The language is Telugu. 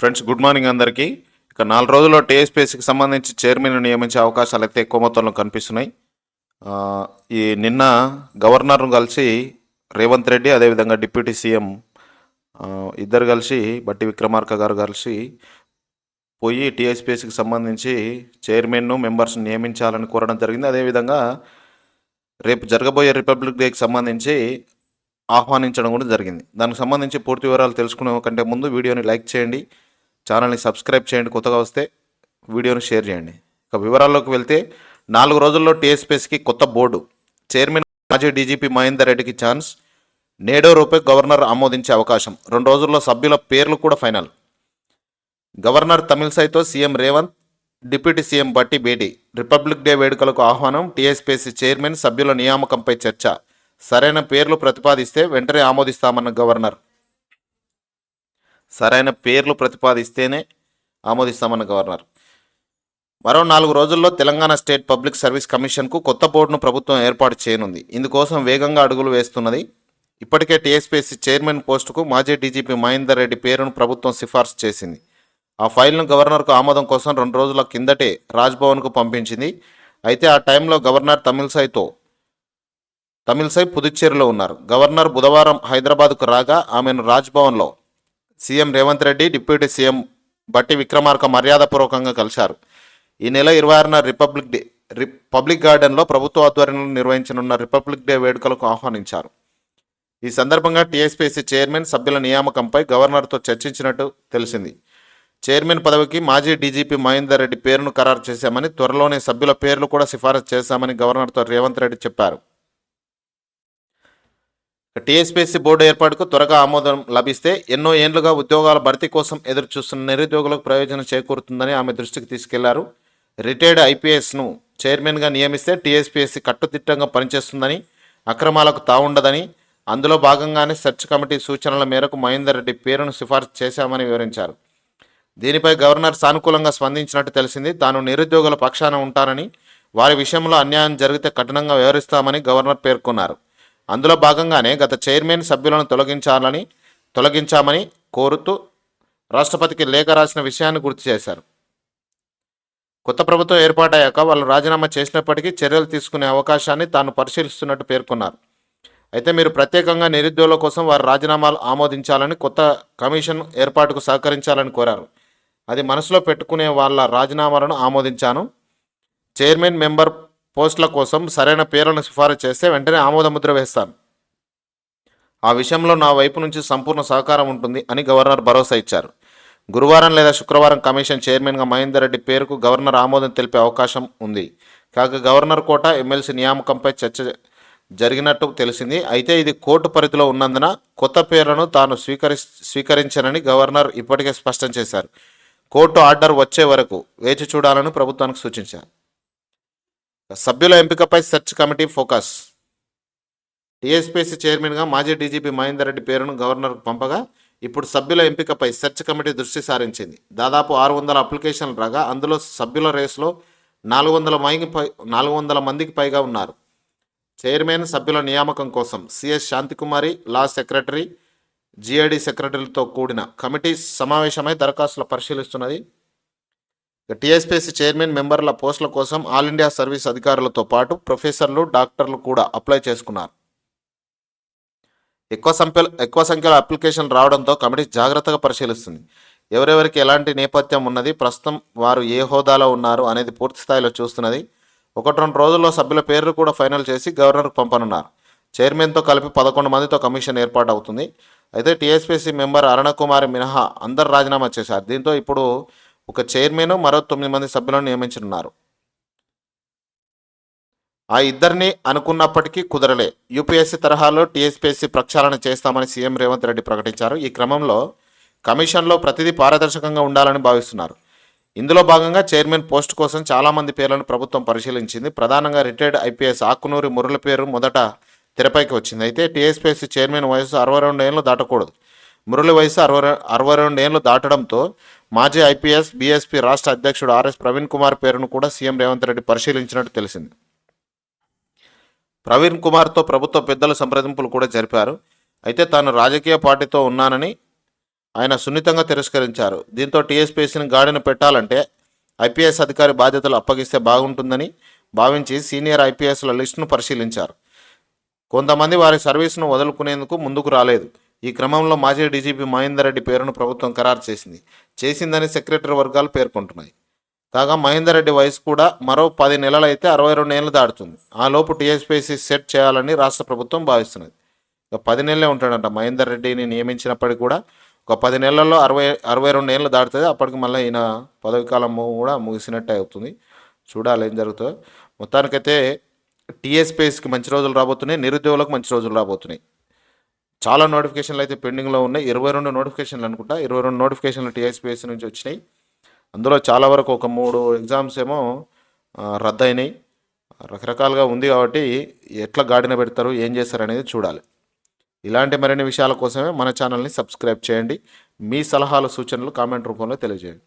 ఫ్రెండ్స్ గుడ్ మార్నింగ్ అందరికీ. ఇక నాలుగు రోజుల్లో టీఎస్పీఎస్సికి సంబంధించి చైర్మన్ నియమించే అవకాశాలు అయితే ఎక్కువ మొత్తంలో కనిపిస్తున్నాయి. ఈ నిన్న గవర్నర్ను కలిసి రేవంత్ రెడ్డి అదేవిధంగా డిప్యూటీ సీఎం ఇద్దరు కలిసి బట్టి విక్రమార్క గారు కలిసి పోయి టీఎస్పీఎస్సికి సంబంధించి చైర్మన్ను మెంబర్స్ని నియమించాలని కోరడం జరిగింది. అదేవిధంగా రేపు జరగబోయే రిపబ్లిక్ డేకి సంబంధించి ఆహ్వానించడం కూడా జరిగింది. దానికి సంబంధించి పూర్తి వివరాలు తెలుసుకునే కంటే ముందు వీడియోని లైక్ చేయండి. ఛానల్ని సబ్స్క్రైబ్ చేయండి కొత్తగా వస్తే వీడియోని షేర్ చేయండి. ఇక వివరాల్లోకి వెళ్తే నాలుగు రోజుల్లో టీఎస్పీఎస్కి కొత్త బోర్డు. చైర్మన్ మాజీ డీజీపీ మహేందర్ రెడ్డికి ఛాన్స్. నేడో రూపే గవర్నర్ ఆమోదించే అవకాశం. రెండు రోజుల్లో సభ్యుల పేర్లు కూడా final. Governor తమిళసైతో CM Revanth deputy CM Bhatti భేటీ. రిపబ్లిక్ డే వేడుకలకు ఆహ్వానం టీఎస్పీఎస్సీ చైర్మన్ సభ్యుల నియామకంపై చర్చ. సరైన పేర్లు ప్రతిపాదిస్తే వెంటనే ఆమోదిస్తామన్న గవర్నర్. సరైన పేర్లు ప్రతిపాదిస్తేనే ఆమోదిస్తామన్న గవర్నర్. మరో నాలుగు రోజుల్లో తెలంగాణ స్టేట్ పబ్లిక్ సర్వీస్ కమిషన్కు కొత్త బోర్డును ప్రభుత్వం ఏర్పాటు చేయనుంది. ఇందుకోసం వేగంగా అడుగులు వేస్తున్నది ఇప్పటికే టీఎస్పీఎస్సీ చైర్మన్ పోస్టుకు మాజీ డీజీపీ మహేందర్ రెడ్డి పేరును ప్రభుత్వం సిఫార్సు చేసింది. ఆ ఫైల్ను గవర్నర్కు ఆమోదం కోసం రెండు రోజుల కిందటే రాజ్భవన్కు పంపించింది. అయితే ఆ టైంలో గవర్నర్ తమిళసైతో తమిళసై పుదుచ్చేరిలో ఉన్నారు. గవర్నర్ బుధవారం హైదరాబాద్కు రాగా ఆమెను రాజ్భవన్లో CM Revanth Reddy deputy CM Bhatti Vikramarka మర్యాదపూర్వకంగా కలిశారు. ఈ నెల ఇరవై ఆరున రిపబ్లిక్ డే రిపబ్లిక్ గార్డెన్లో ప్రభుత్వ ఆధ్వర్యంలో నిర్వహించనున్న రిపబ్లిక్ డే వేడుకలకు ఆహ్వానించారు. ఈ సందర్భంగా టీఎస్పీసీ చైర్మన్ సభ్యుల నియామకంపై గవర్నర్తో చర్చించినట్టు తెలిసింది. చైర్మన్ పదవికి మాజీ డీజీపీ మహేందర్ రెడ్డి పేరును ఖరారు చేశామని త్వరలోనే సభ్యుల పేర్లు కూడా సిఫారసు చేశామని గవర్నర్తో రేవంత్ రెడ్డి చెప్పారు. టీఎస్పీఎస్సీ బోర్డు ఏర్పాటుకు త్వరగా ఆమోదం లభిస్తే ఎన్నో ఏండ్లుగా ఉద్యోగాల భర్తీ కోసం ఎదురు చూస్తున్న నిరుద్యోగులకు ప్రయోజనం చేకూరుతుందని ఆమె దృష్టికి తీసుకెళ్ళారు. రిటైర్డ్ ఐపీఎస్ను చైర్మన్గా నియమిస్తే టీఎస్పీఎస్సీ కట్టుదిట్టంగా పనిచేస్తుందని అక్రమాలకు తావుండదని అందులో భాగంగానే సెర్చ్ కమిటీ సూచనల మేరకు మహేందర్ రెడ్డి పేరును సిఫార్సు చేశామని వివరించారు. దీనిపై గవర్నర్ సానుకూలంగా స్పందించినట్టు తెలిసింది. తాను నిరుద్యోగుల పక్షాన ఉంటానని వారి విషయంలో అన్యాయం జరిగితే కఠినంగా వ్యవహరిస్తామని గవర్నర్ పేర్కొన్నారు. అందులో భాగంగానే గత చైర్మన్ సభ్యులను తొలగించాలని తొలగించామని కోరుతూ రాష్ట్రపతికి లేఖ రాసిన విషయాన్ని గుర్తు చేశారు. కొత్త ప్రభుత్వం ఏర్పాటయ్యాక వాళ్ళు రాజీనామా చేసినప్పటికీ చర్యలు తీసుకునే అవకాశాన్ని తాను పరిశీలిస్తున్నట్టు పేర్కొన్నారు. అయితే మీరు ప్రత్యేకంగా నిరుద్యోగుల కోసం వారి రాజీనామాలు ఆమోదించాలని కొత్త కమిషన్ ఏర్పాటుకు సహకరించాలని కోరారు. అది మనసులో పెట్టుకునే వాళ్ళ రాజీనామాలను ఆమోదించాను. చైర్మన్ మెంబర్ పోస్టుల కోసం సరైన పేర్లను సిఫారసు చేస్తే వెంటనే ఆమోదముద్ర వేస్తాను. ఆ విషయంలో నా వైపు నుంచి సంపూర్ణ సహకారం ఉంటుంది అని గవర్నర్ భరోసా ఇచ్చారు. గురువారం లేదా శుక్రవారం కమిషన్ చైర్మన్గా మహేందర్ రెడ్డి పేరుకు గవర్నర్ ఆమోదం తెలిపే అవకాశం ఉంది. కాగా గవర్నర్ కోట ఎమ్మెల్సీ నియామకంపై చర్చ జరిగినట్టు తెలిసింది. అయితే ఇది కోర్టు పరిధిలో ఉన్నందున కొత్త పేర్లను తాను స్వీకరి స్వీకరించనని గవర్నర్ ఇప్పటికే స్పష్టం చేశారు. కోర్టు ఆర్డర్ వచ్చే వరకు వేచి చూడాలని ప్రభుత్వానికి సూచించారు. సభ్యుల ఎంపికపై సెర్చ్ కమిటీ ఫోకస్. టీఎస్పీసీ చైర్మన్గా మాజీ డీజీపీ మహేందర్ రెడ్డి పేరును గవర్నర్కు పంపగా ఇప్పుడు సభ్యుల ఎంపికపై సెర్చ్ కమిటీ దృష్టి సారించింది. దాదాపు ఆరు వందల అప్లికేషన్లు రాగా అందులో సభ్యుల రేసులో నాలుగు వందల మందికి పై నాలుగు వందల మందికి పైగా ఉన్నారు. చైర్మన్ సభ్యుల నియామకం కోసం CS Shantikumari law secretary GID సెక్రటరీలతో కూడిన కమిటీ సమావేశమై దరఖాస్తులు పరిశీలిస్తున్నది. టీఎస్పీసీ చైర్మన్ మెంబర్ల పోస్టుల కోసం ఆల్ ఇండియా సర్వీస్ అధికారులతో పాటు ప్రొఫెసర్లు డాక్టర్లు కూడా అప్లై చేసుకున్నారు. ఎక్కువ సంఖ్యలో ఎక్కువ సంఖ్యలో అప్లికేషన్ రావడంతో కమిటీ జాగ్రత్తగా పరిశీలిస్తుంది. ఎవరెవరికి ఎలాంటి నేపథ్యం ఉన్నది ప్రస్తుతం వారు ఏ హోదాలో ఉన్నారు అనేది పూర్తి స్థాయిలో చూస్తున్నది. ఒకటి రెండు రోజుల్లో సభ్యుల పేర్లు కూడా ఫైనల్ చేసి గవర్నర్కు పంపనున్నారు. చైర్మన్తో కలిపి పదకొండు మందితో కమిషన్ ఏర్పాటు అవుతుంది అయితే టీఎస్పీసీ మెంబర్ అరుణకుమారి మినహా అందరు రాజీనామా చేశారు. దీంతో ఇప్పుడు ఒక చైర్మన్ మరో తొమ్మిది మంది సభ్యులను నియమించనున్నారు. ఆ ఇద్దరిని అనుకున్నప్పటికీ కుదరలే. యూపీఎస్సీ తరహాలో టీఎస్పీఎస్సీ ప్రక్షాళన చేస్తామని సీఎం రేవంత్ రెడ్డి ప్రకటించారు. ఈ క్రమంలో కమిషన్లో ప్రతిదీ పారదర్శకంగా ఉండాలని భావిస్తున్నారు. ఇందులో భాగంగా చైర్మన్ పోస్ట్ కోసం చాలామంది పేర్లను ప్రభుత్వం పరిశీలించింది. ప్రధానంగా రిటైర్డ్ ఐపీఎస్ ఆకునూరి మురళి పేరు మొదట తెరపైకి వచ్చింది. అయితే టీఎస్పీఎస్సీ చైర్మన్ వయసు అరవై రెండు ఏళ్ళు దాటకూడదు. మురళి వయసు అరవై అరవై రెండు ఏళ్ళు దాటడంతో మాజీ ఐపీఎస్ బీఎస్పీ రాష్ట్ర అధ్యక్షుడు ఆర్ఎస్ ప్రవీణ్ కుమార్ పేరును కూడా సీఎం రేవంత్ రెడ్డి పరిశీలించినట్టు తెలిసింది. ప్రవీణ్ కుమార్తో ప్రభుత్వ పెద్దల సంప్రదింపులు కూడా జరిపారు. అయితే తాను రాజకీయ పార్టీతో ఉన్నానని ఆయన సున్నితంగా తిరస్కరించారు. దీంతో టీఎస్పీసీని గాడిన పెట్టాలంటే ఐపీఎస్ అధికారి బాధ్యతలు అప్పగిస్తే బాగుంటుందని భావించి సీనియర్ ఐపీఎస్ల లిస్టును పరిశీలించారు. కొంతమంది వారి సర్వీసును వదులుకునేందుకు ముందుకు రాలేదు. ఈ క్రమంలో మాజీ డీజీపీ మహేందర్ రెడ్డి పేరును ప్రభుత్వం ఖరారు చేసింది. చేసిందని సెక్రటరీ వర్గాలు పేర్కొంటున్నాయి. కాగా మహేందర్ రెడ్డి వయసు కూడా మరో పది నెలలైతే అరవై రెండు ఏళ్ళు దాటుతుంది. ఆ లోపు టీఎస్పీసీ సెట్ చేయాలని రాష్ట్ర ప్రభుత్వం భావిస్తున్నది. ఇక పది నెలలే ఉంటాడంట మహేందర్ రెడ్డిని నియమించినప్పటికీ కూడా. ఒక పది నెలల్లో అరవై అరవై రెండు ఏళ్ళు దాటుతుంది. అప్పటికి మళ్ళీ ఈయన పదవి కాలం కూడా ముగిసినట్టే అవుతుంది. చూడాలి ఏం జరుగుతుందో. మొత్తానికైతే టీఎస్పీఎస్కి మంచి రోజులు రాబోతున్నాయి. నిరుద్యోగులకు మంచి రోజులు రాబోతున్నాయి. చాలా నోటిఫికేషన్లు అయితే పెండింగ్లో ఉన్నాయి. ఇరవై రెండు నోటిఫికేషన్లు అనుకుంటా. ఇరవై రెండు నోటిఫికేషన్లు టీఎస్పీఎస్సీ నుంచి వచ్చినాయి. అందులో చాలా వరకు ఒక మూడు ఎగ్జామ్స్ ఏమో రద్దయినాయి. రకరకాలుగా ఉంది కాబట్టి ఎట్లా గాడిన పెడతారు ఏం చేస్తారు అనేది చూడాలి. ఇలాంటి మరిన్ని విషయాల కోసమే మన ఛానల్ని సబ్స్క్రైబ్ చేయండి. మీ సలహాలు సూచనలు కామెంట్ రూపంలో తెలియజేయండి.